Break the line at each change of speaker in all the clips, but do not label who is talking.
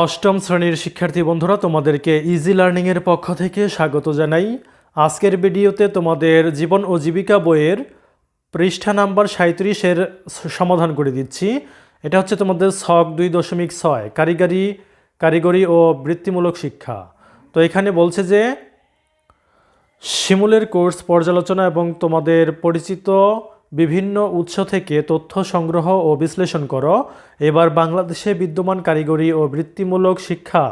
অষ্টম শ্রেণির শিক্ষার্থী বন্ধুরা, তোমাদেরকে ইজি লার্নিংয়ের পক্ষ থেকে স্বাগত জানাই। আজকের ভিডিওতে তোমাদের জীবন ও জীবিকা বইয়ের পৃষ্ঠা নাম্বার সাঁত্রিশের সমাধান করে দিচ্ছি। এটা হচ্ছে তোমাদের ছক দুই দশমিক ছয়, কারিগরি কারিগরি ও বৃত্তিমূলক শিক্ষা। তো এখানে বলছে যে, শিমুলের কোর্স পর্যালোচনা এবং তোমাদের পরিচিত বিভিন্ন উৎস থেকে তথ্য সংগ্রহ ও বিশ্লেষণ করো। এবার বাংলাদেশে বিদ্যমান কারিগরি ও বৃত্তিমূলক শিক্ষা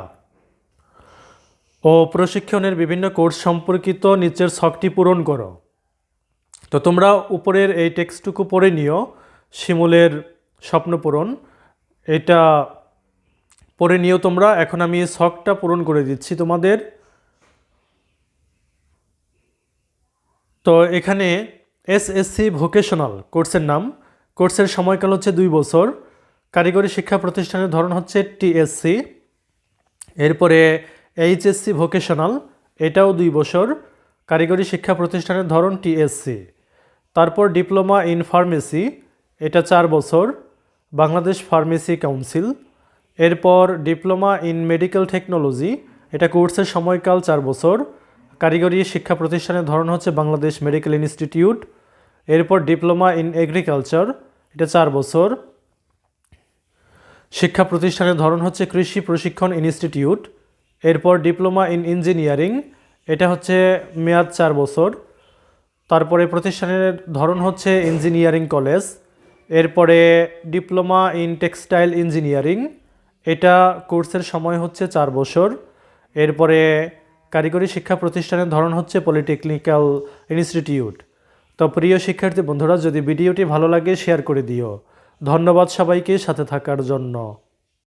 ও প্রশিক্ষণের বিভিন্ন কোর্স সম্পর্কিত নিচের ছকটি পূরণ করো। তো তোমরা উপরের এই টেক্সটটুকু পড়ে নিও, শিমুলের স্বপ্ন পূরণ। এটা পড়ে নিও তোমরা। এখন আমি ছকটা পূরণ করে দিচ্ছি তোমাদের। তো এখানে এসএসসি ভোকেশনাল কোর্সের নাম। কোর্সের সময়কাল হচ্ছে দুই বছর। কারিগরি শিক্ষা প্রতিষ্ঠানের ধরন হচ্ছে টিএসসি এরপরে এইচএসসি ভোকেশনাল এটাও দুই বছর। কারিগরি শিক্ষা প্রতিষ্ঠানের ধরন টিএসসি তারপর ডিপ্লোমা ইন ফার্মেসি এটা চার বছর। বাংলাদেশ ফার্মেসি কাউন্সিল এরপর ডিপ্লোমা ইন মেডিকেল টেকনোলজি এটা কোর্সের সময়কাল চার বছর। কারিগরি শিক্ষা প্রতিষ্ঠানের ধরন হচ্ছে বাংলাদেশ মেডিকেল ইনস্টিটিউট। এরপর ডিপ্লোমা ইন এগ্রিকালচার, এটা চার বছর। শিক্ষা প্রতিষ্ঠানের ধরন হচ্ছে কৃষি প্রশিক্ষণ ইনস্টিটিউট। এরপর ডিপ্লোমা ইন ইঞ্জিনিয়ারিং, এটা হচ্ছে মেয়াদ চার বছর। তারপরে প্রতিষ্ঠানের ধরন হচ্ছে ইঞ্জিনিয়ারিং কলেজ। এরপরে ডিপ্লোমা ইন টেক্সটাইল ইঞ্জিনিয়ারিং, এটা কোর্সের সময় হচ্ছে চার বছর। এরপরে কারিগরি শিক্ষা প্রতিষ্ঠানের ধরন হচ্ছে পলিটেকনিক্যাল ইনস্টিটিউট তো প্রিয় শিক্ষার্থী বন্ধুরা, যদি ভিডিওটি ভালো লাগে শেয়ার করে দিও। ধন্যবাদ সবাইকে, সাথে থাকার জন্য।